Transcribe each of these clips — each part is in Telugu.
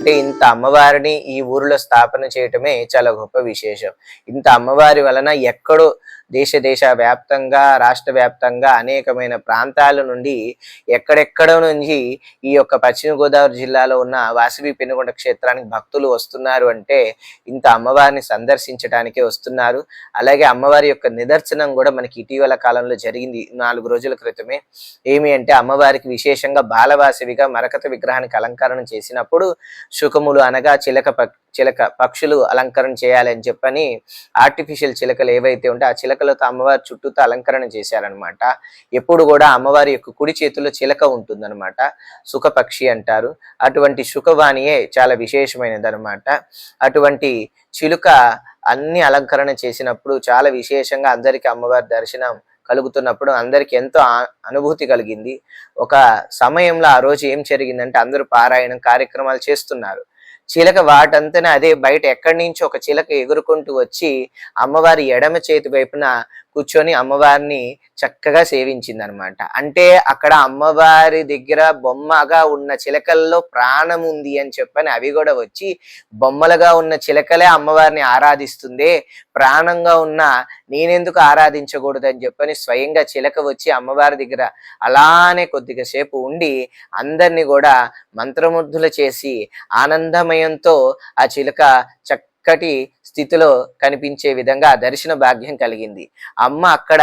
అంటే ఇంత అమ్మవారిని ఈ ఊరిలో స్థాపన చేయటమే చాలా గొప్ప విశేషం. ఇంత అమ్మవారి వలన ఎక్కడో దేశ దేశ వ్యాప్తంగా రాష్ట్ర వ్యాప్తంగా అనేకమైన ప్రాంతాల నుండి ఎక్కడెక్కడ నుంచి ఈ యొక్క పశ్చిమ గోదావరి జిల్లాలో ఉన్న వాసవి పెనుగొండ క్షేత్రానికి భక్తులు వస్తున్నారు అంటే ఇంత అమ్మవారిని సందర్శించడానికే వస్తున్నారు. అలాగే అమ్మవారి యొక్క నిదర్శనం కూడా మనకి ఇటీవల కాలంలో జరిగింది నాలుగు రోజుల క్రితమే. ఏమి అంటే అమ్మవారికి విశేషంగా బాలవాసవిగా మరకత విగ్రహానికి అలంకరణ చేసినప్పుడు శుకములు అనగా చిలక చిలక పక్షులు అలంకరణ చేయాలని చెప్పని ఆర్టిఫిషియల్ చిలకలు ఏవైతే ఉంటే ఆ చిలకలతో అమ్మవారి చుట్టూతో అలంకరణ చేశారనమాట ఎప్పుడు కూడా అమ్మవారి యొక్క కుడి చేతిలో చిలక ఉంటుందన్నమాట. సుఖపక్షి అంటారు. అటువంటి సుఖవాణియే చాలా విశేషమైనది అనమాట అటువంటి చిలుక అన్ని అలంకరణ చేసినప్పుడు చాలా విశేషంగా అందరికి అమ్మవారి దర్శనం కలుగుతున్నప్పుడు అందరికి ఎంతో అనుభూతి కలిగింది. ఒక సమయంలో ఆ రోజు ఏం జరిగిందంటే అందరూ పారాయణం కార్యక్రమాలు చేస్తున్నారు. చిలక వాటంతన అదే బయట ఎక్కడి నుంచి ఒక చిలక ఎగురుకుంటూ వచ్చి అమ్మవారి ఎడమ చేతి వైపున కూర్చొని అమ్మవారిని చక్కగా సేవించింది అనమాట అంటే అక్కడ అమ్మవారి దగ్గర బొమ్మగా ఉన్న చిలకల్లో ప్రాణం ఉంది అని చెప్పని అవి కూడా వచ్చి బొమ్మలుగా ఉన్న చిలకలే అమ్మవారిని ఆరాధిస్తుంది ప్రాణంగా ఉన్న నేనెందుకు ఆరాధించకూడదు అని చెప్పని స్వయంగా చిలక వచ్చి అమ్మవారి దగ్గర అలానే కొద్దిగా సేపు ఉండి అందరినీ కూడా మంత్రముగ్ధులు చేసి ఆనందమయంతో ఆ చిలక చక్క చక్కటి స్థితిలో కనిపించే విధంగా దర్శన భాగ్యం కలిగింది. అమ్మ అక్కడ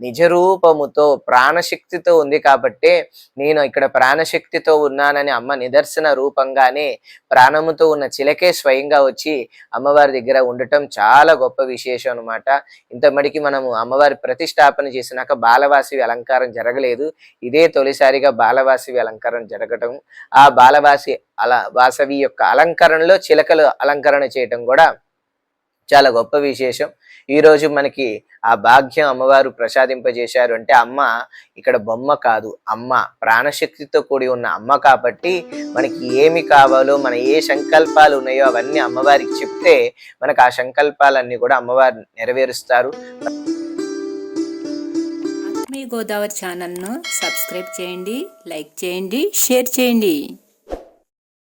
నిజ రూపముతో ప్రాణశక్తితో ఉంది కాబట్టే నేను ఇక్కడ ప్రాణశక్తితో ఉన్నానని అమ్మ నిదర్శన రూపంగానే ప్రాణముతో ఉన్న చిలకే స్వయంగా వచ్చి అమ్మవారి దగ్గర ఉండటం చాలా గొప్ప విశేషం అనమాట ఇంత మడికి మనము అమ్మవారి ప్రతిష్టాపన చేసినాక బాలవాసివి అలంకారం జరగలేదు. ఇదే తొలిసారిగా బాలవాసివి అలంకారం జరగటం. ఆ బాలవాసి అలా వాసవి యొక్క అలంకరణలో చిలకలు అలంకరణ చేయటం కూడా చాలా గొప్ప విశేషం. ఈ రోజు మనకి ఆ భాగ్యం అమ్మవారు ప్రసాదింపజేశారు అంటే అమ్మ ఇక్కడ బొమ్మ కాదు అమ్మ ప్రాణశక్తితో కూడి ఉన్న అమ్మ కాబట్టి మనకి ఏమి కావాలో మన ఏ సంకల్పాలు ఉన్నాయో అవన్నీ అమ్మవారికి చెప్తే మనకు ఆ సంకల్పాలన్నీ కూడా అమ్మవారు నెరవేరుస్తారు. ఆత్మీయ గోదావరి ఛానల్ను సబ్స్క్రైబ్ చేయండి లైక్ చేయండి షేర్ చేయండి.